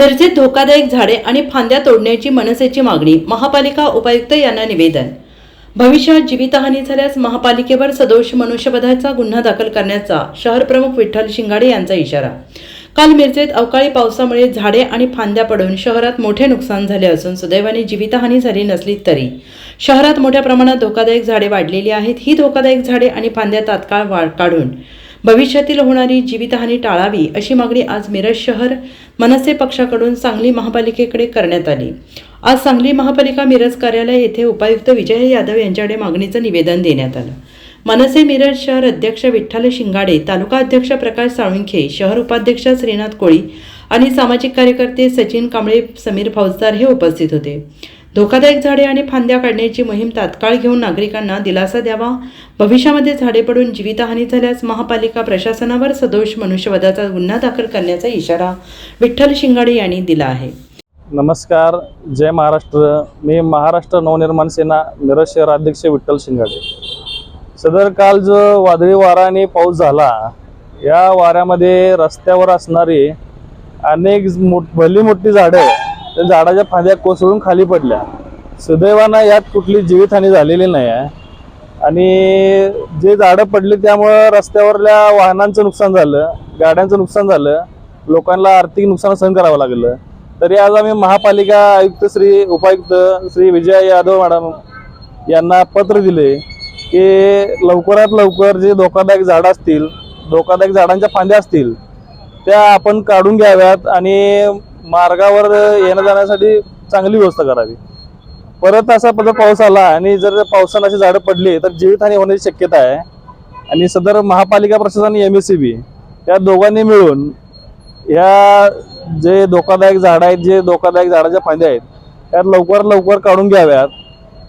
मिरजेत धोकादायक झाडे आणि फांद्या तोडण्याची मनसेची मागणी महापालिका उपायुक्त यांना निवेदन. भविष्यात जीवितहानी झाल्यास महापालिकेवर सदोष मनुष्यवधाचा गुन्हा दाखल करण्याचा शहर प्रमुख विठ्ठल शिंगाडे यांचा इशारा. काल मिरजेत अवकाळी पावसामुळे झाडे आणि फांद्या पडून शहरात मोठे नुकसान झाले असून सुदैवाने जीवितहानी झाली नसली तरी. शहरात मोठ्या प्रमाणात धोकादायक झाडे वाढलेली आहेत. ही धोकादायक झाडे आणि फांद्या तात्काळ वाढ काढून भविष्यातील होणारी जीवितहानी टाळावी अशी मागणी आज मिरज शहर मनसे पक्षाकडून सांगली महापालिकेकडे करण्यात आली. आज सांगली महापालिका मिरज कार्यालय येथे उपायुक्त विजय यादव यांच्याकडे मागणीचं निवेदन देण्यात आलं. मनसे मिरज शहर अध्यक्ष विठ्ठल शिंगाडे तालुका अध्यक्ष प्रकाश साळुंखे शहर उपाध्यक्ष श्रीनाथ कोळी आणि सामाजिक कार्यकर्ते सचिन कांबळे समीर फौजदार हे उपस्थित होते. धोकादायक झाडे आणि फांद्या काढण्याची मोहीम तात्काळ घेऊन नागरिकांना दिलासा द्यावा. भविष्यामध्ये झाडे पडून जीवितहानी झाल्यास महापालिका प्रशासनावर सदोष मनुष्यवधाचा गुन्हा दाखल करण्याचा इशारा विठ्ठल शिंगाडे यांनी दिला आहे. नमस्कार. जय महाराष्ट्र. मी महाराष्ट्र नवनिर्माण सेना मिरज शहर अध्यक्ष विठ्ठल शिंगाडे. सदर काल जो वादळी वारा आणि पाऊस झाला या वाऱ्यामध्ये रस्त्यावर असणारी अनेक मोठ भली मोठी झाडं त्या झाडाच्या फांद्या कोसळून खाली पडल्या. सुदैवानं यात कुठली जीवितहानी झालेली नाही आहे आणि जे झाडं पडली त्यामुळं रस्त्यावरल्या वाहनांचं नुकसान झालं गाड्यांचं नुकसान झालं लोकांना आर्थिक नुकसान सहन करावं लागलं. तरी आज आम्ही महापालिका आयुक्त श्री उपायुक्त श्री विजय यादव मॅडम यांना पत्र दिले की लवकरात लवकर जे धोकादायक झाडं असतील धोकादायक झाडांच्या फांद्या असतील त्या आपण काढून घ्याव्यात आणि मार्गावर येण्या जाण्यासाठी चांगली व्यवस्था करावी. परत असा पद पाऊस आला आणि जर पावसानं अशी झाडं पडली तर जीवितहानी होण्याची शक्यता आहे. आणि सदर महापालिका प्रशासन एम एस सी बी या दोघांनी मिळून या जे धोकादायक झाडं आहेत जे धोकादायक झाडाच्या फांद्या आहेत त्यात लवकर लवकर काढून घ्याव्यात.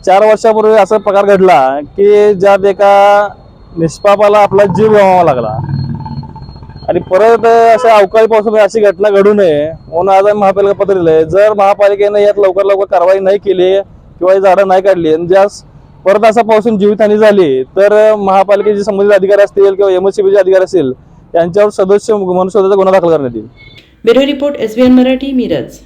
चार वर्षापूर्वी असा प्रकार घडला की ज्यात एका निष्पापाला आपला जीव गमावा लागला. आणि परत अशा अवकाळी पावसामध्ये अशी घटना घडू नये म्हणून आज आम्ही महापालिका पत्र दिलंय. जर महापालिकेनं यात लवकर लवकर कारवाई नाही केली किंवा ही झाडं नाही काढली आणि ज्यास परत असा पावसून जीवितहानी झाली तर महापालिकेचे संबंधित अधिकारी असतील किंवा एमएससीबीचे अधिकारी असतील यांच्यावर सदस्य मनुष्यवधाचा गुन्हा दाखल करण्यात येईल. Bureau report S Marathi Miraj.